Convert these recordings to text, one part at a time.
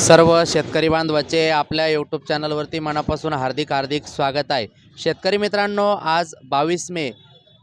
सर्व शेतकरी बांधवाचे आपल्या यूट्यूब चॅनलवरती मनापासून हार्दिक हार्दिक स्वागत आहे. शेतकरी मित्रांनो आज बावीस मे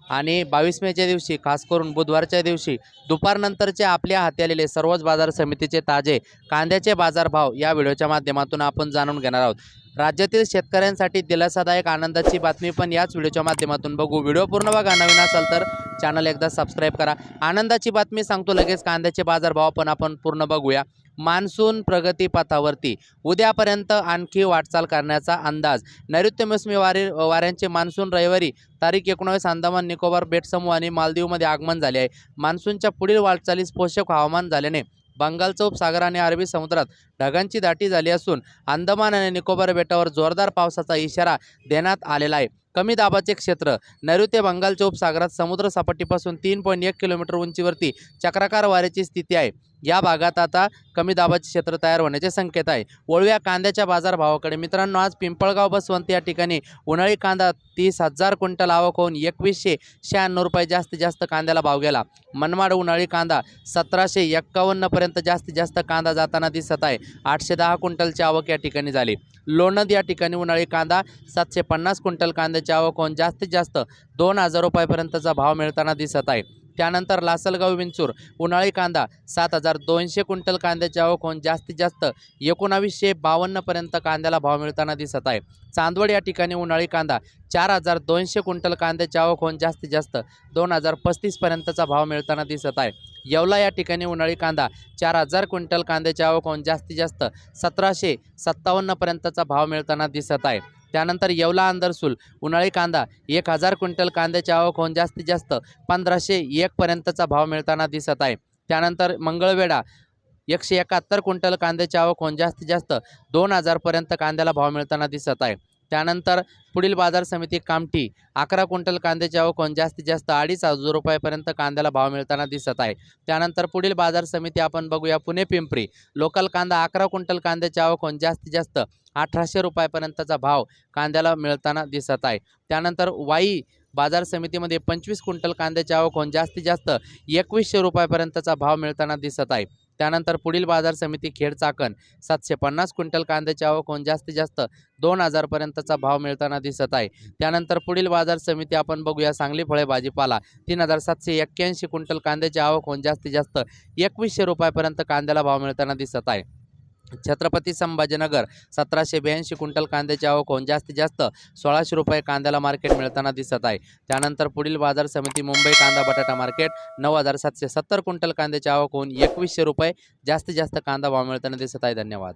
आणि बावीस मेच्या दिवशी खास करून बुधवारच्या दिवशी दुपारनंतरचे आपल्या हाती आलेले सर्वच बाजार समितीचे ताजे कांद्याचे बाजारभाव या व्हिडिओच्या माध्यमातून आपण जाणून घेणार आहोत. राज्यातील शेतकऱ्यांसाठी दिलासादायक आनंदाची बातमी पण याच व्हिडिओच्या माध्यमातून बघू. व्हिडिओ पूर्ण बघा नवीन असाल तर चॅनल एकदा सबस्क्राईब करा. आनंदाची बातमी सांगतो लगेच. कांद्याचे बाजारभाव पण आपण पूर्ण बघूया. मान्सून प्रगतीपथावरती. उद्यापर्यंत आणखी वाटचाल करण्याचा अंदाज. नैऋत्य मोसमी वारे वाऱ्यांचे मान्सून रविवारी तारीख एकोणावीस अंदमान निकोबार बेटसमूह आणि मालदीवमध्ये आगमन झाले आहे. मान्सूनच्या पुढील वाटचालीस पोषक हवामान झाल्याने बंगालचा उपसागर आणि अरबी समुद्रात ढगांची दाटी झाली असून अंदमान आणि निकोबार बेटावर जोरदार पावसाचा इशारा देण्यात आलेला आहे. कमी दाबाचे क्षेत्र. नैऋत्य बंगालच्या उपसागरात समुद्र सपाटीपासून तीन पॉईंट एक किलोमीटर उंचीवरती चक्राकार वाऱ्याची स्थिती आहे. या भागात आता कमी दाबाचे क्षेत्र तयार होण्याचे संकेत आहे. ओळव्या कांद्याच्या बाजारभावाकडे मित्रांनो आज पिंपळगाव बसवंत या ठिकाणी उन्हाळी कांदा तीस हजार क्विंटल आवक होऊन एकवीसशे शहाण्णव रुपये जास्तीत जास्त कांद्याला भाव गेला. मनमाड उन्हाळी कांदा सतराशे एक्कावन्नपर्यंत जास्तीत जास्त कांदा जाताना दिसत आहे. आठशे दहा क्विंटलची आवक या ठिकाणी झाली. लोणंद या ठिकाणी उन्हाळी कांदा सातशे पन्नास क्विंटल कांद्याची आवक होऊन जास्तीत जास्त दोन हजार रुपयापर्यंतचा भाव मिळताना दिसत आहे. त्यानंतर लासलगाव विंचूर उन्हाळी कांदा सात हजार दोनशे क्विंटल कांद्याची आवक होऊन जास्तीत जास्त एकोणावीसशे बावन्नपर्यंत कांद्याला भाव मिळताना दिसत आहे. चांदवड या ठिकाणी उन्हाळी कांदा चार हजार दोनशे क्विंटल कांद्याची आवक होऊन जास्तीत जास्त दोन हजार पस्तीसपर्यंतचा भाव मिळताना दिसत आहे. येवला या ठिकाणी उन्हाळी कांदा चार हजार क्विंटल कांद्याची आवक होऊन जास्तीत जास्त सतराशे सत्तावन्नपर्यंतचा भाव मिळताना दिसत आहे. त्यानंतर येवला अंदरसूल उन्हाळी कांदा एक हजार क्विंटल कांद्याची आवक होऊन जास्तीत जास्त पंधराशे एकपर्यंतचा भाव मिळताना दिसत आहे. त्यानंतर मंगळवेढा एकशे एकाहत्तर क्विंटल कांद्याची आवक होऊन जास्तीत जास्त दोन हजारपर्यंत कांद्याला भाव मिळताना दिसत आहे. त्यानंतर पुढील बाजार समिती कामठी. अकरा क्विंटल कांद्याचे आवक जास्तीत जास्त अडीच हजार रुपयापर्यंत कांद्याला भाव मिळताना दिसत आहे. त्यानंतर पुढील बाजार समिती आपण बघूया पुणे पिंपरी. लोकल कांदा अकरा क्विंटल कांद्याचे आवक जास्तीत जास्त अठराशे रुपयापर्यंतचा भाव कांद्याला मिळताना दिसत आहे. त्यानंतर वाई बाजार समितीमध्ये पंचवीस क्विंटल कांद्याचे आवक होऊन जास्तीत जास्त एकवीसशे रुपयापर्यंतचा भाव मिळताना दिसत आहे. त्यानंतर पुढील बाजार समिती खेड चाकण. सातशे पन्नास क्विंटल कांद्याची आवक होऊन जास्तीत जास्त दोन हजारपर्यंतचा भाव मिळताना दिसत आहे. त्यानंतर पुढील बाजार समिती आपण बघूया सांगली फळे भाजीपाला. तीन हजार सातशे एक्क्याऐंशी क्विंटल कांद्याची आवक होऊन जास्तीत जास्त एकवीसशे रुपयापर्यंत कांद्याला भाव मिळताना दिसत आहे. छत्रपती संभाजीनगर सतराशे ब्याऐंशी क्विंटल कांद्याची आवक होऊन जास्तीत जास्त सोळाशे रुपये कांद्याला मार्केट मिळताना दिसत आहे. त्यानंतर पुढील बाजार समिती मुंबई कांदा बटाटा मार्केट नऊ हजार सातशे सत्तर क्विंटल कांद्याची आवक होऊन एकवीसशे रुपये जास्तीत जास्त कांदा भाव मिळताना दिसत आहे. धन्यवाद.